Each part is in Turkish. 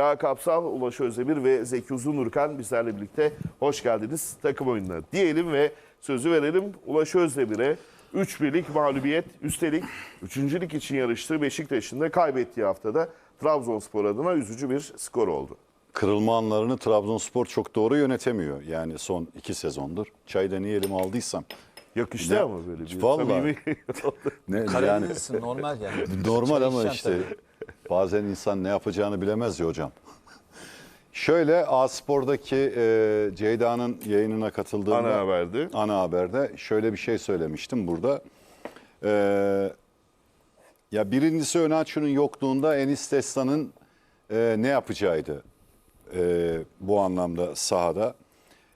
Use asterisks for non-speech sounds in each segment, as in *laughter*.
Ya Kapsal, Ulaş Özdemir ve Zeki Uzunurkan bizlerle birlikte hoş geldiniz takım oyununa diyelim ve sözü verelim Ulaş Özdemir'e. 3 birlik mağlubiyet üstelik 3. lig için yarıştığı Beşiktaş'ın da kaybettiği haftada Trabzonspor adına üzücü bir skor oldu. Kırılma anlarını Trabzonspor çok doğru yönetemiyor. Yani son iki sezondur. Çayda niye elime aldıysam. Yakıştı Ne- ama böyle bir Vallahi. *laughs* Ne, yani normal yani. normal ama işte tabii. Bazen insan ne yapacağını bilemez ya hocam. *laughs* Şöyle A-Spor'daki e, Ceyda'nın yayınına katıldığımda ana haberdi. ana haberde şöyle bir şey söylemiştim burada. Ee, ya birincisi Önaçu'nun yokluğunda Enis Destan'ın e, ne yapacağıydı e, bu anlamda sahada.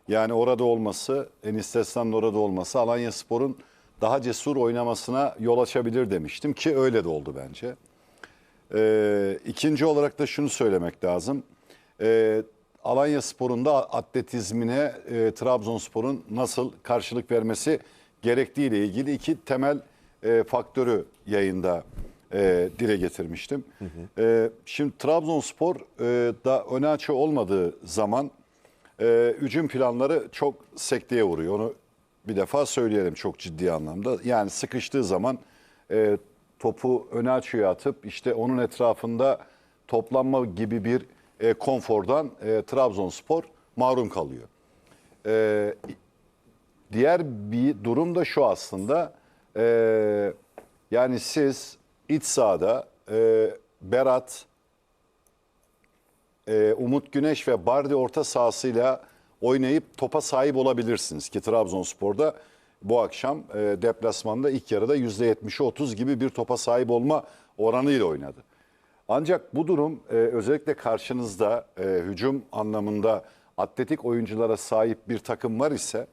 Yani orada olması, Enis Destan'ın orada olması Alanya Spor'un daha cesur oynamasına yol açabilir demiştim ki öyle de oldu bence. Ee, ikinci olarak da şunu söylemek lazım. Ee, Alanya Spor'un da atletizmine e, Trabzonspor'un nasıl karşılık vermesi gerektiği ile ilgili iki temel e, faktörü yayında e, dile getirmiştim. E, şimdi Trabzonspor e, da öne açı olmadığı zaman e, hücum planları çok sekteye vuruyor. Onu bir defa söyleyelim çok ciddi anlamda. Yani sıkıştığı zaman e, topu öne açıya atıp işte onun etrafında toplanma gibi bir e, konfordan e, Trabzonspor mahrum kalıyor. E, diğer bir durum da şu aslında. E, yani siz iç sahada e, Berat, e, Umut Güneş ve Bardi orta sahasıyla oynayıp topa sahip olabilirsiniz ki Trabzonspor'da bu akşam e, deplasmanda ilk yarıda %70'i 30 gibi bir topa sahip olma oranıyla oynadı. Ancak bu durum e, özellikle karşınızda e, hücum anlamında atletik oyunculara sahip bir takım var ise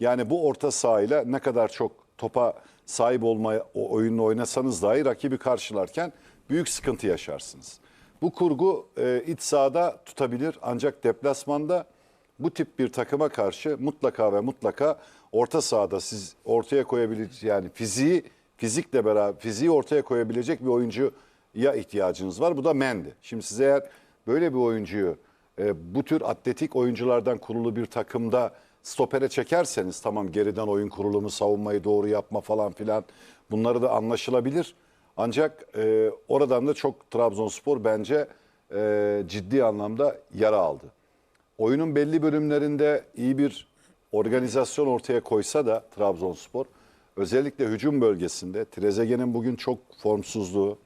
yani bu orta sahayla ne kadar çok topa sahip olmaya o oyunu oynasanız dahi rakibi karşılarken büyük sıkıntı yaşarsınız. Bu kurgu e, iç sahada tutabilir ancak deplasmanda bu tip bir takıma karşı mutlaka ve mutlaka orta sahada siz ortaya koyabilecek yani fiziği fizikle beraber fiziği ortaya koyabilecek bir oyuncuya ihtiyacınız var. Bu da Mendy. Şimdi siz eğer böyle bir oyuncuyu e, bu tür atletik oyunculardan kurulu bir takımda stopere çekerseniz tamam geriden oyun kurulumu, savunmayı doğru yapma falan filan bunları da anlaşılabilir. Ancak e, oradan da çok Trabzonspor bence e, ciddi anlamda yara aldı. Oyunun belli bölümlerinde iyi bir organizasyon ortaya koysa da Trabzonspor özellikle hücum bölgesinde Trezeguet'in bugün çok formsuzluğu,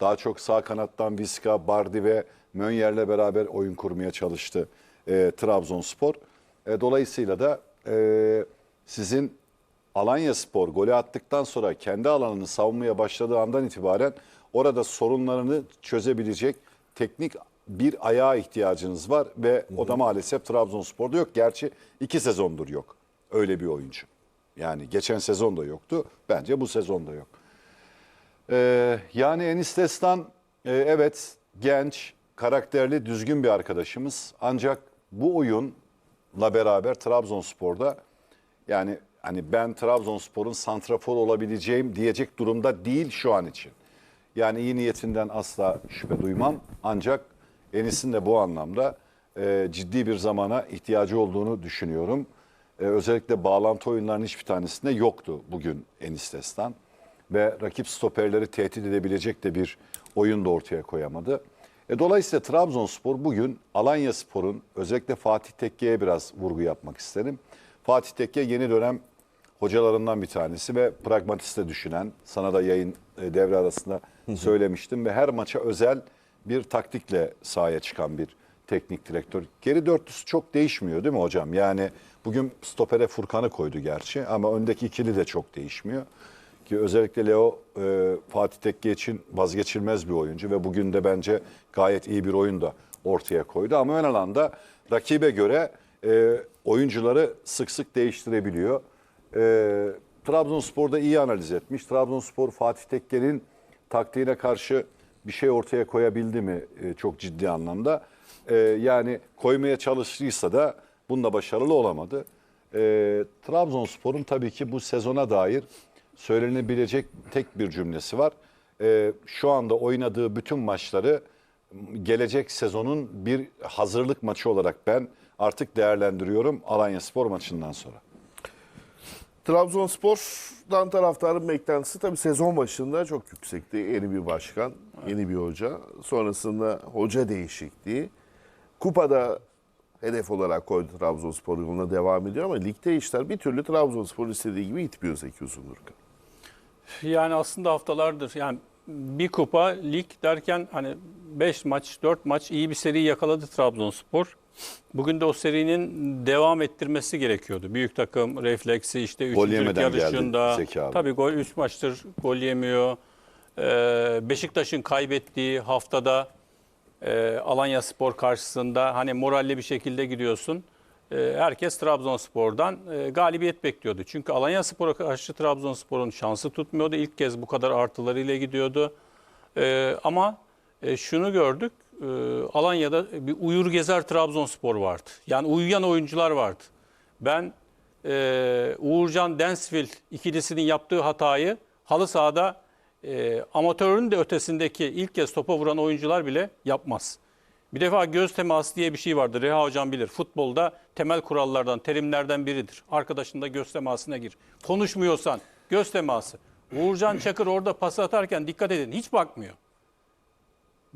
daha çok sağ kanattan Viska, Bardi ve Mönyer'le beraber oyun kurmaya çalıştı e, Trabzonspor. E, dolayısıyla da e, sizin Alanya Spor golü attıktan sonra kendi alanını savunmaya başladığı andan itibaren orada sorunlarını çözebilecek teknik bir ayağa ihtiyacınız var ve o da maalesef Trabzonspor'da yok. Gerçi iki sezondur yok öyle bir oyuncu. Yani geçen sezon da yoktu. Bence bu sezon da yok. Ee, yani Enis Destan e, evet genç, karakterli, düzgün bir arkadaşımız. Ancak bu oyunla beraber Trabzonspor'da yani hani ben Trabzonspor'un santrafor olabileceğim diyecek durumda değil şu an için. Yani iyi niyetinden asla şüphe duymam. Ancak Enis'in de bu anlamda e, ciddi bir zamana ihtiyacı olduğunu düşünüyorum. E, özellikle bağlantı oyunlarının hiçbir tanesinde yoktu bugün Enis Destan ve rakip stoperleri tehdit edebilecek de bir oyun da ortaya koyamadı. E, dolayısıyla Trabzonspor bugün Alanya Spor'un özellikle Fatih Tekke'ye biraz vurgu yapmak isterim. Fatih Tekke yeni dönem hocalarından bir tanesi ve pragmatiste düşünen, sana da yayın e, devre arasında söylemiştim ve her maça özel bir taktikle sahaya çıkan bir teknik direktör. Geri dörtlüsü çok değişmiyor değil mi hocam? Yani bugün stopere Furkan'ı koydu gerçi ama öndeki ikili de çok değişmiyor. Ki özellikle Leo e, Fatih Tekke için vazgeçilmez bir oyuncu ve bugün de bence gayet iyi bir oyun da ortaya koydu. Ama ön alanda rakibe göre e, oyuncuları sık sık değiştirebiliyor. E, Trabzonspor'da iyi analiz etmiş. Trabzonspor Fatih Tekke'nin taktiğine karşı bir şey ortaya koyabildi mi e, çok ciddi anlamda. E, yani koymaya çalıştıysa da bunda başarılı olamadı. E, Trabzonspor'un tabii ki bu sezona dair söylenebilecek tek bir cümlesi var. E, şu anda oynadığı bütün maçları gelecek sezonun bir hazırlık maçı olarak ben artık değerlendiriyorum Alanya Spor maçından sonra. Trabzonspor'dan taraftarın beklentisi tabii sezon başında çok yüksekti. Yeni bir başkan, yeni bir hoca. Sonrasında hoca değişikliği. Kupada hedef olarak koydu Trabzonspor yoluna devam ediyor ama ligde işler bir türlü Trabzonspor istediği gibi gitmiyor Zeki Uzundurkan. Yani aslında haftalardır yani bir kupa lig derken hani 5 maç 4 maç iyi bir seri yakaladı Trabzonspor. Bugün de o serinin devam ettirmesi gerekiyordu. Büyük takım refleksi işte Gol üçüncülük yemeden geldi yarışında. Zeki abi. Tabii gol 3 maçtır gol yemiyor. Ee, Beşiktaş'ın kaybettiği haftada e, Alanya Spor karşısında hani moralli bir şekilde gidiyorsun. E, herkes Trabzonspor'dan e, galibiyet bekliyordu. Çünkü Alanya Spor'a karşı Trabzonspor'un şansı tutmuyordu. İlk kez bu kadar artılarıyla gidiyordu. E, ama e, şunu gördük. E, Alanya'da bir uyur gezer Trabzonspor vardı. Yani uyuyan oyuncular vardı. Ben e, Uğurcan Densville ikilisinin yaptığı hatayı halı sahada e, amatörün de ötesindeki ilk kez topa vuran oyuncular bile yapmaz. Bir defa göz teması diye bir şey vardır. Reha hocam bilir. Futbolda temel kurallardan, terimlerden biridir. Arkadaşın da göz temasına gir. Konuşmuyorsan göz teması. Uğurcan Çakır orada pas atarken dikkat edin hiç bakmıyor.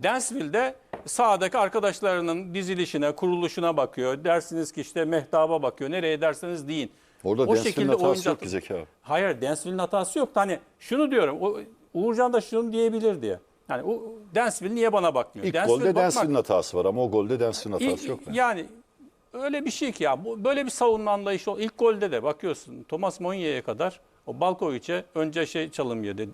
Dansville'de sahadaki arkadaşlarının dizilişine, kuruluşuna bakıyor. Dersiniz ki işte mehtaba bakıyor. Nereye derseniz deyin. Orada O Densville'in şekilde hatası oyuncu yok ki Zeki abi. Hayır Dansville'in hatası yok. Hani şunu diyorum. O, Uğurcan da şunu diyebilir diye. Yani o Dansville niye bana bakmıyor? İlk Dansville golde bakmak- Densville'in hatası var ama o golde Densville'in hatası İ- yok. bence. Yani öyle bir şey ki ya böyle bir savunma anlayışı ilk golde de bakıyorsun Thomas Monya'ya kadar o Balkovic'e önce şey çalım yedi.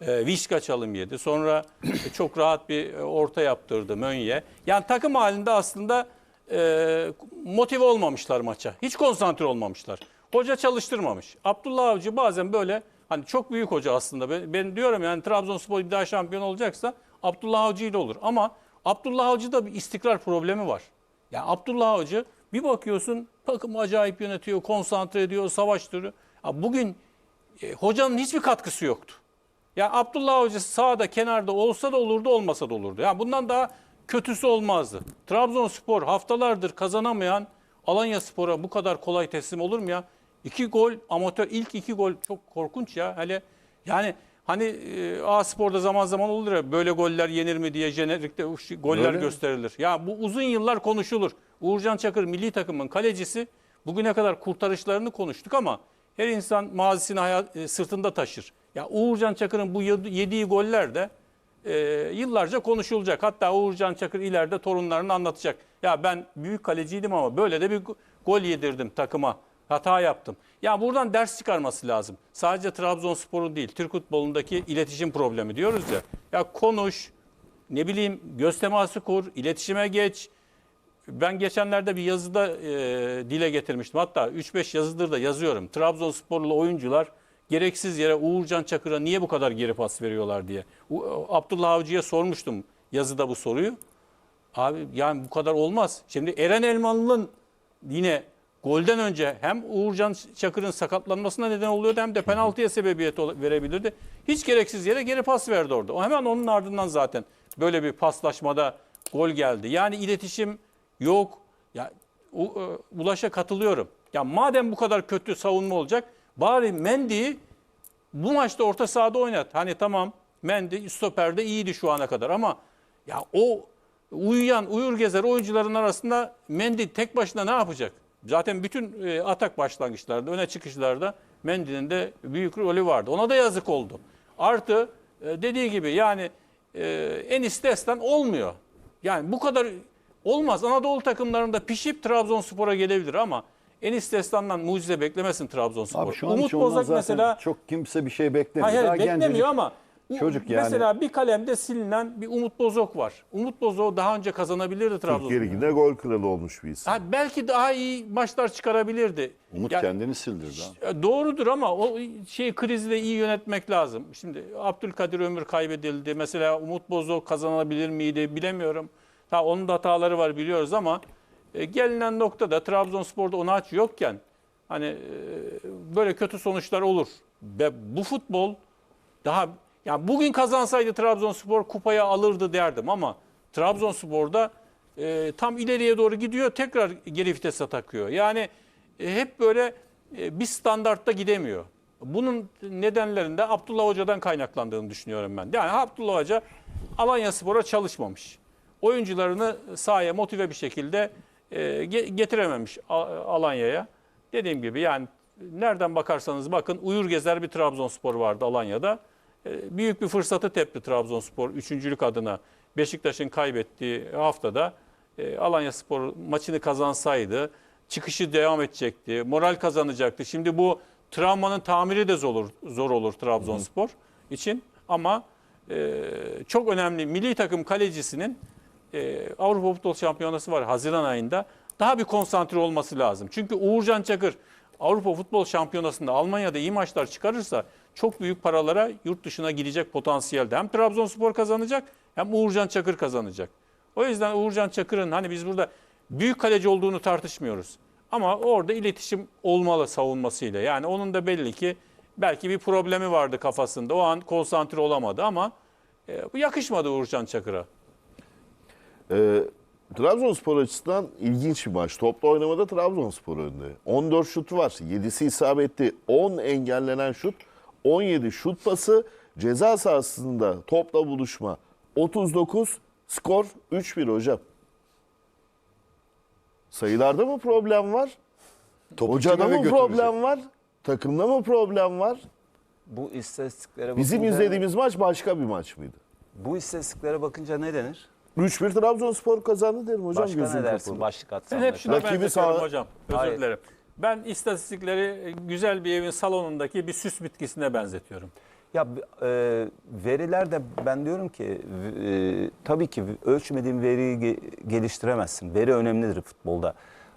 E, Vişka çalım yedi. Sonra e, çok rahat bir e, orta yaptırdı Mönye. Yani takım halinde aslında e, motive olmamışlar maça. Hiç konsantre olmamışlar. Hoca çalıştırmamış. Abdullah Avcı bazen böyle hani çok büyük hoca aslında. Ben, ben diyorum yani Trabzonspor bir daha şampiyon olacaksa Abdullah Avcı ile olur. Ama Abdullah Avcı'da bir istikrar problemi var. Ya Abdullah Avcı bir bakıyorsun takımı acayip yönetiyor, konsantre ediyor, savaştırıyor. Bugün e, hocanın hiçbir katkısı yoktu. Ya Abdullah Avcı sağda kenarda olsa da olurdu olmasa da olurdu. Ya bundan daha kötüsü olmazdı. Trabzonspor haftalardır kazanamayan Alanya Spor'a bu kadar kolay teslim olur mu ya? İki gol amatör ilk iki gol çok korkunç ya. Hele yani hani e, A Spor'da zaman zaman olur ya böyle goller yenir mi diye jenerikte goller Öyle mi? gösterilir. Ya bu uzun yıllar konuşulur. Uğurcan Çakır milli takımın kalecisi bugüne kadar kurtarışlarını konuştuk ama her insan mazisini hayat, e, sırtında taşır. Ya Uğurcan Çakır'ın bu yedi- yediği goller de e, yıllarca konuşulacak. Hatta Uğurcan Çakır ileride torunlarını anlatacak. Ya ben büyük kaleciydim ama böyle de bir go- gol yedirdim takıma. Hata yaptım. Ya buradan ders çıkarması lazım. Sadece Trabzonspor'un değil, Türk futbolundaki iletişim problemi diyoruz ya. Ya konuş, ne bileyim göz teması kur, iletişime geç. Ben geçenlerde bir yazıda e, dile getirmiştim. Hatta 3-5 yazıdır da yazıyorum. Trabzonsporlu oyuncular gereksiz yere Uğurcan Çakır'a niye bu kadar geri pas veriyorlar diye. U- Abdullah Avcı'ya sormuştum yazıda bu soruyu. Abi yani bu kadar olmaz. Şimdi Eren Elmalı'nın yine golden önce hem Uğurcan Çakır'ın sakatlanmasına neden oluyordu hem de penaltıya sebebiyet verebilirdi. Hiç gereksiz yere geri pas verdi orada. O hemen onun ardından zaten böyle bir paslaşmada gol geldi. Yani iletişim yok. Ya e, Ulaş'a katılıyorum. Ya madem bu kadar kötü savunma olacak bari Mendy'yi bu maçta orta sahada oynat. Hani tamam Mendy stoperde iyiydi şu ana kadar ama ya o uyuyan, uyur gezer oyuncuların arasında Mendy tek başına ne yapacak? Zaten bütün e, atak başlangıçlarda, öne çıkışlarda Mendy'nin de büyük rolü vardı. Ona da yazık oldu. Artı e, dediği gibi yani e, en istesten olmuyor. Yani bu kadar olmaz. Anadolu takımlarında pişip Trabzonspor'a gelebilir ama Enis Destan'dan mucize beklemesin Trabzonspor. Abi şu an Umut ondan Bozak zaten mesela çok kimse bir şey beklemiyor. Hayır, Daha hayır beklemiyor gencecik. ama çocuk yani. mesela bir kalemde silinen bir Umut Bozok var. Umut Bozok daha önce kazanabilirdi Türkiye Trabzonspor. Ligi'nde gol kralı olmuş bir isim. Ha, belki daha iyi maçlar çıkarabilirdi. Umut Ya- kendini sildirdi. ha. Doğrudur ama o şey krizi de iyi yönetmek lazım. Şimdi Abdülkadir Ömür kaybedildi. Mesela Umut Bozok kazanabilir miydi bilemiyorum. Ta onun da hataları var biliyoruz ama e, gelinen noktada Trabzonspor'da Onaç yokken hani e, böyle kötü sonuçlar olur. Ve bu futbol daha yani bugün kazansaydı Trabzonspor kupayı alırdı derdim ama Trabzonspor'da e, tam ileriye doğru gidiyor tekrar geri vitese takıyor. Yani e, hep böyle e, bir standartta gidemiyor. Bunun nedenlerinde Abdullah Hoca'dan kaynaklandığını düşünüyorum ben. Yani Abdullah Hoca Alanya Spor'a çalışmamış. Oyuncularını sahaya motive bir şekilde e, ge- getirememiş A- Alanya'ya. Dediğim gibi yani nereden bakarsanız bakın uyur gezer bir Trabzonspor vardı Alanya'da. E, büyük bir fırsatı tepti Trabzonspor üçüncülük adına. Beşiktaş'ın kaybettiği haftada e, Alanya Spor maçını kazansaydı çıkışı devam edecekti. Moral kazanacaktı. Şimdi bu travmanın tamiri de zor olur, zor olur Trabzonspor için ama e, çok önemli milli takım kalecisinin e, Avrupa Futbol Şampiyonası var Haziran ayında. Daha bir konsantre olması lazım. Çünkü Uğurcan Çakır Avrupa Futbol Şampiyonası'nda Almanya'da iyi maçlar çıkarırsa çok büyük paralara yurt dışına gidecek potansiyelde. Hem Trabzonspor kazanacak hem Uğurcan Çakır kazanacak. O yüzden Uğurcan Çakır'ın hani biz burada büyük kaleci olduğunu tartışmıyoruz. Ama orada iletişim olmalı savunmasıyla. Yani onun da belli ki belki bir problemi vardı kafasında. O an konsantre olamadı ama e, bu yakışmadı Uğurcan Çakır'a. Ee, Trabzonspor açısından ilginç bir maç. Topla oynamada Trabzonspor önde. 14 şutu var. 7'si isabetli. 10 engellenen şut. 17 şut pası. Ceza sahasında topla buluşma. 39. Skor 3-1 hocam. Sayılarda mı problem var? Topu Hocada mı problem var? Takımda mı problem var? Bu istatistiklere Bizim bakınca, izlediğimiz maç başka bir maç mıydı? bu istatistiklere bakınca ne denir? 3-1 Trabzonspor kazandı derim hocam. Başka gözüm ne dersin? kapalı. Başlık. Ben hep şuna Rakibi benzetiyorum sağ- hocam. Özür Hayır. dilerim. Ben istatistikleri e, güzel bir evin salonundaki bir süs bitkisine benzetiyorum. Ya e, veriler de ben diyorum ki e, tabii ki ölçmediğin veriyi ge- geliştiremezsin. Veri önemlidir futbolda.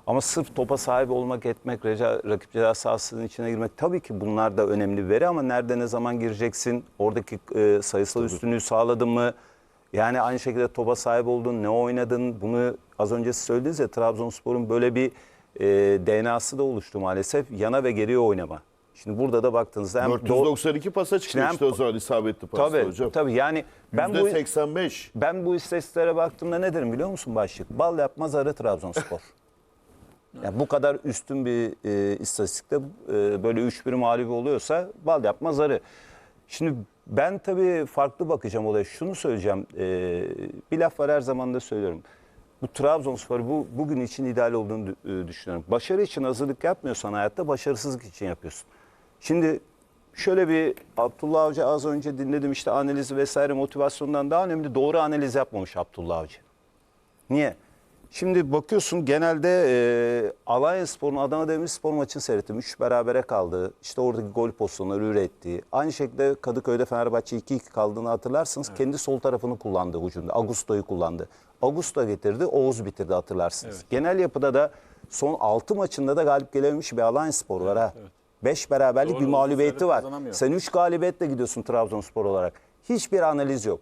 Ama sırf topa sahip olmak, etmek, reca, rakip ceza sahasının içine girmek tabii ki bunlar da önemli veri ama nerede ne zaman gireceksin? Oradaki e, sayısal üstünlüğü sağladın mı? Yani aynı şekilde topa sahip oldun, ne oynadın? Bunu az önce siz söylediniz ya Trabzonspor'un böyle bir e, DNA'sı da oluştu maalesef. Yana ve geriye oynama. Şimdi burada da baktığınızda hem doğ- 492 pasa çıktı Şimdi hem- işte o zaman isabetli pasta Tabii, hocam. tabii yani ben bu %85. ben bu istatistiklere baktığımda ne derim biliyor musun başlık? Bal yapmaz arı Trabzonspor. *laughs* yani bu kadar üstün bir e, istatistikte e, böyle 3-1 mağlubi oluyorsa bal yapmaz arı. Şimdi ben tabii farklı bakacağım olaya. Şunu söyleyeceğim. e, bir laf var her zaman da söylüyorum. Bu Trabzonspor bu bugün için ideal olduğunu e, düşünüyorum. Başarı için hazırlık yapmıyorsan hayatta başarısızlık için yapıyorsun. Şimdi şöyle bir Abdullah Avcı az önce dinledim işte analizi vesaire motivasyondan daha önemli doğru analiz yapmamış Abdullah Avcı. Niye? Şimdi bakıyorsun genelde e, Alanya Spor'un Adana Demirspor maçını seyrettim. Üç berabere kaldı. İşte oradaki gol pozisyonları üretti. Aynı şekilde Kadıköy'de Fenerbahçe 2-2 kaldığını hatırlarsınız. Kendi sol tarafını kullandı hücumda. Augusto'yu kullandı. Augusto getirdi, Oğuz bitirdi hatırlarsınız. Genel yapıda da son 6 maçında da galip gelememiş bir Alanya Spor var ha. 5 beraberlik Doğru, bir mağlubiyeti var. Sen 3 galibiyetle gidiyorsun Trabzonspor olarak. Hiçbir analiz yok.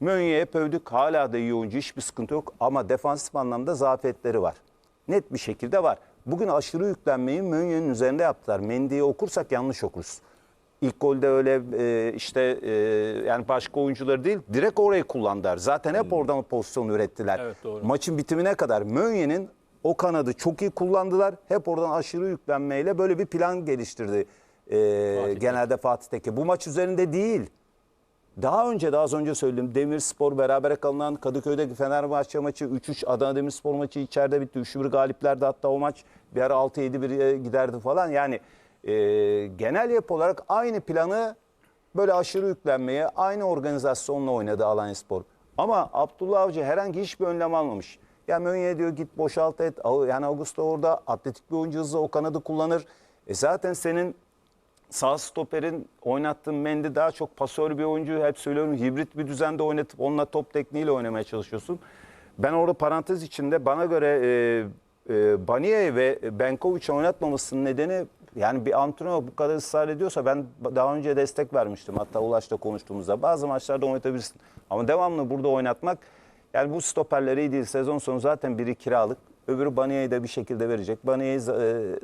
Mönye'ye pövdük hala da iyi oyuncu hiçbir sıkıntı yok ama defansif anlamda zafiyetleri var. Net bir şekilde var. Bugün aşırı yüklenmeyi Mönye'nin üzerinde yaptılar. Mendy'yi okursak yanlış okuruz. İlk golde öyle e, işte e, yani başka oyuncuları değil direkt orayı kullandılar. Zaten hep oradan pozisyon ürettiler. Evet, doğru. Maçın bitimine kadar Mönye'nin o kanadı çok iyi kullandılar. Hep oradan aşırı yüklenmeyle böyle bir plan geliştirdi e, genelde Fatih Tekke. Bu maç üzerinde değil. Daha önce de az önce söyledim Demirspor berabere kalınan Kadıköy'deki Fenerbahçe maçı 3-3 Adana Demirspor maçı içeride bitti. 3-1 galiplerdi hatta o maç bir ara 6-7-1 giderdi falan. Yani e, genel yapı olarak aynı planı böyle aşırı yüklenmeye aynı organizasyonla oynadı Alanyaspor. Ama Abdullah Avcı herhangi hiçbir önlem almamış. Ya Mönye diyor git boşalt et. Yani Augusto orada atletik bir oyuncu hızlı o kanadı kullanır. E zaten senin sağ stoperin oynattığın Mendy daha çok pasör bir oyuncu. Hep söylüyorum hibrit bir düzende oynatıp onunla top tekniğiyle oynamaya çalışıyorsun. Ben orada parantez içinde bana göre e, e, Baniye ve Benkovic oynatmamasının nedeni yani bir antrenör bu kadar ısrar ediyorsa ben daha önce destek vermiştim. Hatta Ulaş'ta konuştuğumuzda bazı maçlarda oynatabilirsin. Ama devamlı burada oynatmak yani bu stoperleri değil. Sezon sonu zaten biri kiralık. Öbürü Baniye'yi de bir şekilde verecek. Baniye'yi e,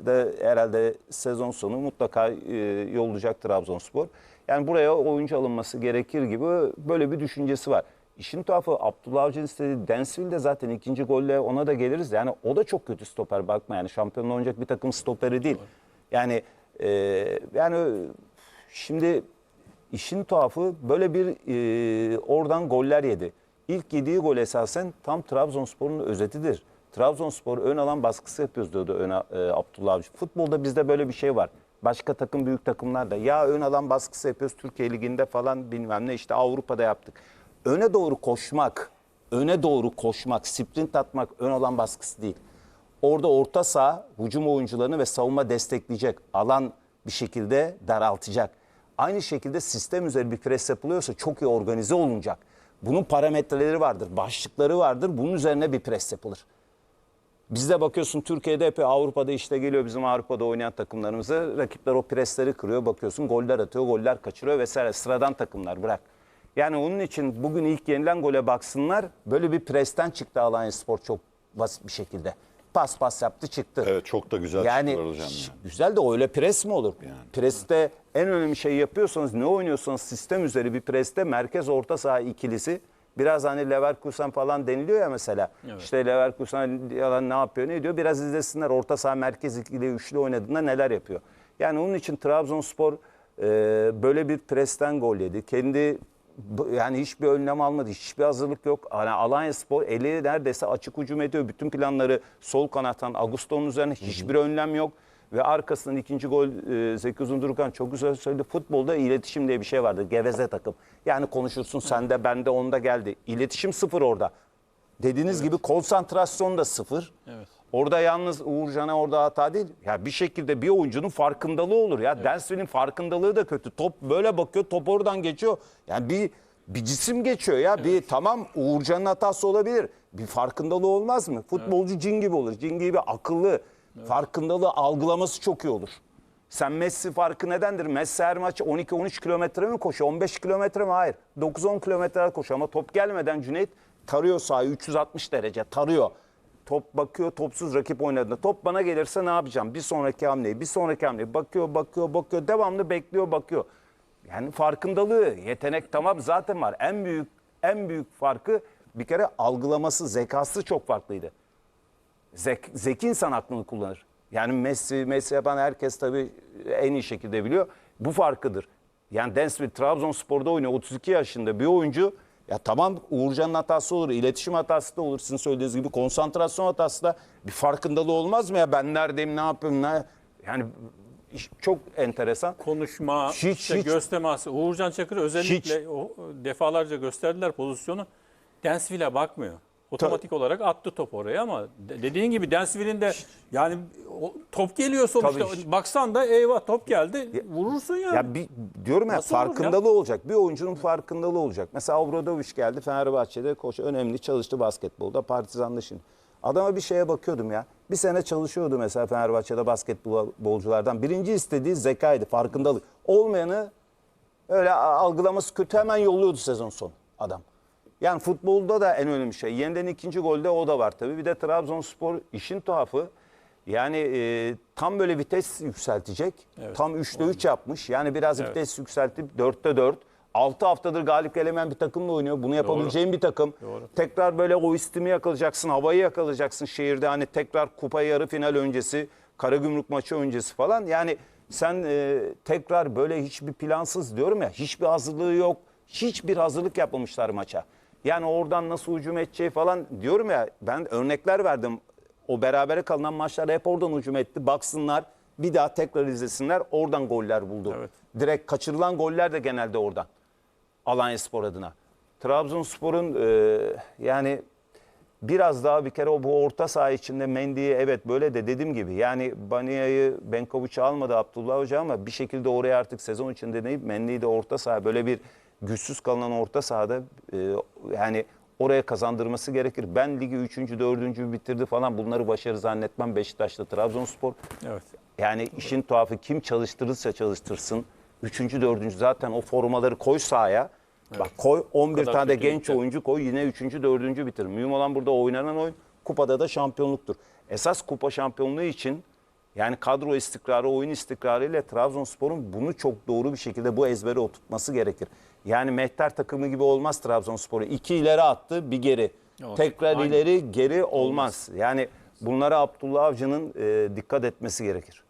de herhalde sezon sonu mutlaka e, yollayacak Trabzonspor. Yani buraya oyuncu alınması gerekir gibi böyle bir düşüncesi var. işin tuhafı Abdullah Avcı'nın istediği Densville de zaten ikinci golle ona da geliriz. Yani o da çok kötü stoper bakma yani şampiyonluğa oynayacak bir takım stoperi değil. Yani e, yani şimdi işin tuhafı böyle bir e, oradan goller yedi. İlk yediği gol esasen tam Trabzonspor'un özetidir. Trabzonspor ön alan baskısı yapıyoruz diyordu ön, e, Abdullah Avcı. Futbolda bizde böyle bir şey var. Başka takım büyük takımlar da ya ön alan baskısı yapıyoruz Türkiye Ligi'nde falan bilmem ne işte Avrupa'da yaptık. Öne doğru koşmak, öne doğru koşmak, sprint atmak ön alan baskısı değil. Orada orta saha hücum oyuncularını ve savunma destekleyecek. Alan bir şekilde daraltacak. Aynı şekilde sistem üzeri bir pres yapılıyorsa çok iyi organize olunacak. Bunun parametreleri vardır, başlıkları vardır. Bunun üzerine bir pres yapılır. Bizde bakıyorsun Türkiye'de hep Avrupa'da işte geliyor bizim Avrupa'da oynayan takımlarımıza. Rakipler o presleri kırıyor. Bakıyorsun goller atıyor, goller kaçırıyor vesaire. Sıradan takımlar bırak. Yani onun için bugün ilk yenilen gole baksınlar. Böyle bir presten çıktı Alanya Spor çok basit bir şekilde. Pas pas yaptı çıktı. Evet çok da güzel Yani çıktılar hocam. şş, ya. güzel de öyle pres mi olur? Preste en önemli şey yapıyorsanız ne oynuyorsanız sistem üzeri bir preste merkez orta saha ikilisi biraz hani Leverkusen falan deniliyor ya mesela. İşte Leverkusen yalan ne yapıyor ne diyor biraz izlesinler orta saha merkez ikili üçlü oynadığında neler yapıyor. Yani onun için Trabzonspor e, böyle bir presten gol yedi. Kendi yani hiçbir önlem almadı. Hiçbir hazırlık yok. Yani Alanya Spor eli neredeyse açık hücum ediyor. Bütün planları sol kanattan Augusto'nun üzerine hiçbir önlem yok. Ve arkasından ikinci gol e, Zeki Uzundurkan çok güzel söyledi. Futbolda iletişim diye bir şey vardır. Geveze takım. Yani konuşursun sende bende onda geldi. İletişim sıfır orada. Dediğiniz gibi konsantrasyon da sıfır. Evet. Orada yalnız Uğurcan'a orada hata değil. Ya bir şekilde bir oyuncunun farkındalığı olur ya. Evet. Densville'in farkındalığı da kötü. Top böyle bakıyor, top oradan geçiyor. Yani bir bir cisim geçiyor ya. Bir tamam Uğurcan'ın hatası olabilir. Bir farkındalığı olmaz mı? Futbolcu cin gibi olur. Cin gibi akıllı. Farkındalığı algılaması çok iyi olur. Sen Messi farkı nedendir? Messi her maç 12-13 kilometre mi koşuyor? 15 kilometre mi? Hayır. 9-10 kilometre koşuyor ama top gelmeden Cüneyt tarıyor sahayı 360 derece tarıyor. Top bakıyor topsuz rakip oynadığında. Top bana gelirse ne yapacağım? Bir sonraki hamleyi, bir sonraki hamleyi. Bakıyor, bakıyor, bakıyor. Devamlı bekliyor, bakıyor. Yani farkındalığı, yetenek tamam zaten var. En büyük en büyük farkı bir kere algılaması, zekası çok farklıydı. Zek, zeki insan aklını kullanır. Yani Messi, Messi yapan herkes tabii en iyi şekilde biliyor. Bu farkıdır. Yani Densville Trabzonspor'da oynuyor 32 yaşında bir oyuncu. Ya tamam Uğurcan'ın hatası olur, iletişim hatası da olur. Sizin söylediğiniz gibi konsantrasyon hatası da bir farkındalığı olmaz mı ya? Ben neredeyim, ne yapıyorum, ne... Yani çok enteresan. konuşma, Hiç, işte hiç. göz teması. Uğurcan Çakır özellikle o, defalarca gösterdiler pozisyonu. Densville'e bakmıyor. Otomatik olarak attı top oraya ama de- dediğin gibi Densville'in de yani o, top geliyor sonuçta. Tabii. Baksan da eyvah top geldi. Vurursun ya. Ya bir, diyorum ya Nasıl olur ya? farkındalığı olacak. Bir oyuncunun farkındalığı olacak. Mesela Obradoviç geldi Fenerbahçe'de koş önemli çalıştı basketbolda. Partizan'da şimdi. Adama bir şeye bakıyordum ya. Bir sene çalışıyordu mesela Fenerbahçe'de basketbolculardan. Birinci istediği zekaydı, farkındalık. Olmayanı öyle algılaması kötü hemen yolluyordu sezon sonu adam. Yani futbolda da en önemli şey. Yeniden ikinci golde o da var tabii. Bir de Trabzonspor işin tuhafı. Yani e, tam böyle vites yükseltecek. Tam 3'te 3 yapmış. Yani biraz vites yükseltip 4'te 4. 6 haftadır galip gelemeyen bir takımla oynuyor. Bunu yapabileceğin bir takım. Tekrar böyle o istimi yakalayacaksın, havayı yakalayacaksın şehirde. Hani tekrar kupa yarı final öncesi, Karagümrük maçı öncesi falan. Yani sen e, tekrar böyle hiçbir plansız diyorum ya, hiçbir hazırlığı yok. Hiçbir hazırlık yapmamışlar maça. Yani oradan nasıl hücum edeceği falan diyorum ya ben örnekler verdim. O berabere kalınan maçlarda hep oradan hücum etti. Baksınlar bir daha tekrar izlesinler. Oradan goller buldu. Evet. Direkt kaçırılan goller de genelde oradan. Alanya Spor adına. Trabzonspor'un e, yani biraz daha bir kere o bu orta saha içinde Mendy'yi evet böyle de dediğim gibi yani Bania'yı Benkovic'i almadı Abdullah Hoca ama bir şekilde oraya artık sezon içinde deneyip Mendy'yi de orta saha böyle bir güçsüz kalınan orta sahada e, yani oraya kazandırması gerekir. Ben ligi 3. 4. bitirdi falan bunları başarı zannetmem Beşiktaş'ta Trabzonspor. Evet. Yani işin tuhafı kim çalıştırırsa çalıştırsın. Üçüncü, dördüncü zaten o formaları koy sahaya. Bak koy 11 kadar tane de genç gitti. oyuncu koy yine üçüncü, dördüncü bitir. Mühim olan burada oynanan oyun kupada da şampiyonluktur. Esas kupa şampiyonluğu için yani kadro istikrarı, oyun istikrarı ile Trabzonspor'un bunu çok doğru bir şekilde bu ezbere oturtması gerekir. Yani Mehter takımı gibi olmaz Trabzonspor'u. İki ileri attı, bir geri. Yok, Tekrar aynen. ileri, geri olmaz. Yani bunlara Abdullah Avcı'nın e, dikkat etmesi gerekir.